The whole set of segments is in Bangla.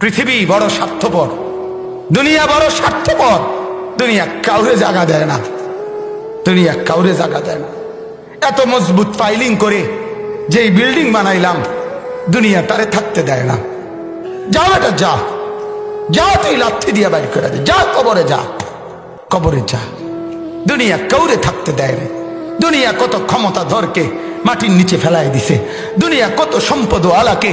পৃথিবী বড় স্বার্থপর, দুনিয়া বড় স্বার্থপর, দুনিয়া কাউরে জায়গা দেয় না, দুনিয়া কাউরে জায়গা দেয় না। এত মজবুত ফাইলিং করে যেই বিল্ডিং বানাইলাম, দুনিয়া তারে থাকতে দেয় না। যা বেটা যা যা তুই লাথি দিয়ে বাইর করে দে, যা কবরে যা কবরে যা। দুনিয়া কাউরে থাকতে দেয় না। দুনিয়া কত ক্ষমতা ধরকে মাটির নিচে ফেলায় দিছে। দুনিয়া কত সম্পদ আলাকে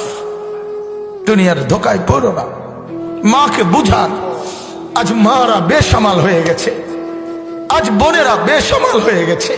দুনিয়ার ধোকায় পড়ো না। মাকে বুঝান, আজ মারা বেসামাল হয়ে গেছে। আজ বোনেরা বেসামাল হয়ে গেছে।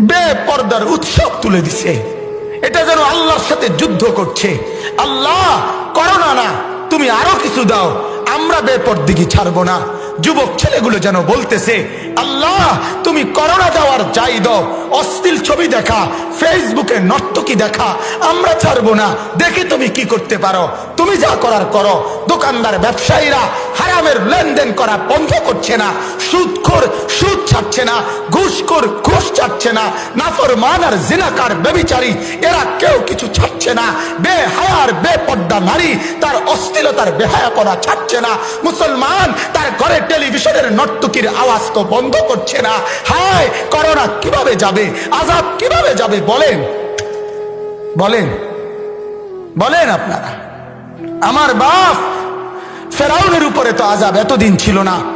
বে পর্দার উৎসব তুলে দিছে। এটা যেন আল্লাহর সাথে যুদ্ধ করছে। আল্লাহ, করোনা না, তুমি আরও কিছু দাও। আমরা বেপরদিকে ছাড়বো না। যুবক ছেলেগুলো যেন বলতেছে, আল্লাহ, তুমি করোনা দেওয়ার যাই দাও, অশ্লীল ছবি দেখা, ফেসবুকে নর্তকি দেখা, আমরা ছাড়বো না, দেখে তুমি কি করতে পারো? তুমি যা করার করো। দোকানদার ব্যবসায়ীরা হারামের লেনদেন করা বন্ধ করছে না, সুদখোর সুদ ছাড়ছে না, ঘুষখোর ঘুষ ছাড়ছে না, নাফরমান আর জিনাকার বেবিচারী এরা কেউ কিছু ছাড়ছে না, বেহায়ার, বেপর্দা নারী, তার অশ্লীলতার বেহায়াপনা ছাড়ছে না, মুসলমান তার ঘরে টেলিভিশনের নর্তকীর আওয়াজ তো বন্ধ করছে না। হায়, করোনা কীভাবে যাবে? আজাদ কীভাবে যাবে? বলেন। বলেন। বলেন আপনারা। আমার বাপ ফেরাউনের উপরে তো আজাব এতদিন ছিল না।